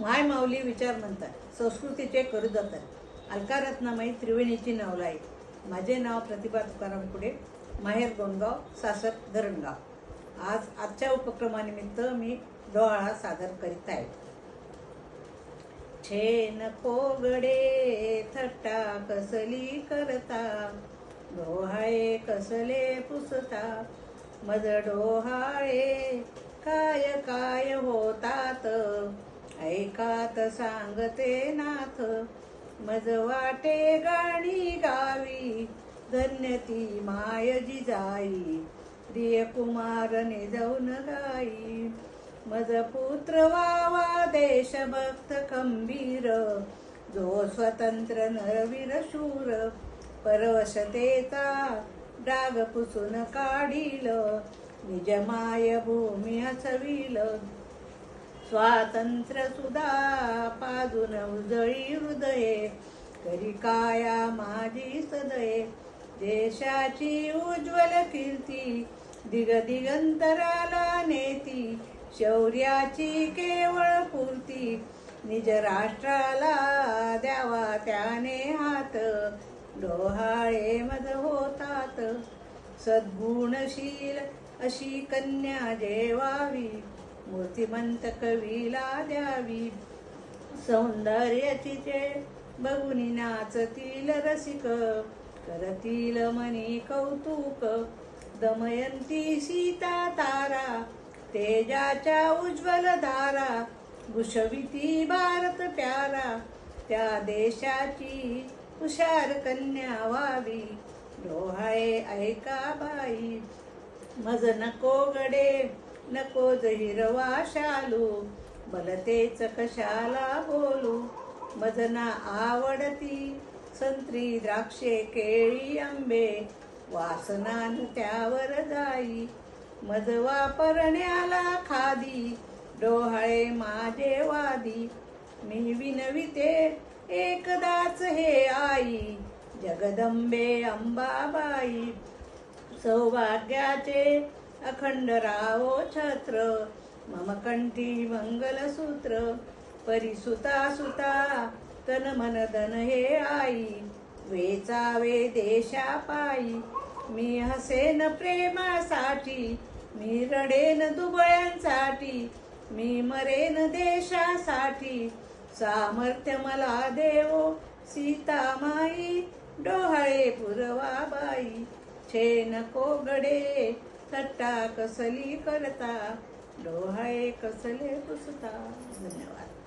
माय माऊली विचार म्हणतात संस्कृतीचे करू जातात अलकारत्नामयी त्रिवेणीची नवलाई. माझे नाव प्रतिभा तुकाराम पुढे माहेर गोंडगाव सासर धरणगाव. आज आजच्या उपक्रमानिमित्त मी डोहाळा सादर करीत आहे छेन कोगडे थट्टा कसली करता डोहाळे कसले पुसता मज डोहाळे काय काय होतात ऐकात सांगते नाथ मज वाटे गाणी गावी. धन्य ती माय जिजाई प्रिय कुमारने जाऊन गाई. मज पुत्र वावा देशभक्त खंबीर जो स्वतंत्र नरवीर शूर. परवशतेचा डाग पुसून काढील निज माय भूमी हसविल स्वातंत्र्य सुधा पाजून उजळी हृदये करी काया माझी सदये. देशाची उज्ज्वल कीर्ती दिग दिगंतराला नेती शौर्याची केवळ पूर्ती. निज राष्ट्राला द्यावा त्याने हात डोहाळे मद होतात. सद्गुणशील अशी कन्या जेवावी. मूर्तिमंत कवीला द्यावी. सौंदर्याची चे बघुनी नाचतील रसिक करतील मनी कौतुक. दमयंती सीता तारा तेजाच्या उज्ज्वल धारा भूषविती भारत प्यारा. त्या देशाची हुशार कन्या व्हावी. डोहाय ऐका बाई मज नको गडे. नको हिरवा शालू. बलतेच कशाला बोलू? मजना आवडती. संत्री द्राक्षे केळी आंबे. वासनान त्यावर जाई. मज वापरण्याला खादी. डोहाळे माझे वादी. मी विनविते एकदाच हे आई. जगदंबे अंबाबाई. सौभाग्याचे अखंड राहो छत्र मम कंठी मंगलसूत्र परिसुता सुता तन मन धन हे आई वेचावे देशा पायी मी हसेन प्रेमासाठी मी रडेन दुबळ्यांसाठी मी मरेन देशासाठी. सामर्थ्य मला देवो सीता माई डोहाळे पुरवाबाई छे नको गडे थट्टा कसली करता? डोहाळे कसले पुसता? धन्यवाद.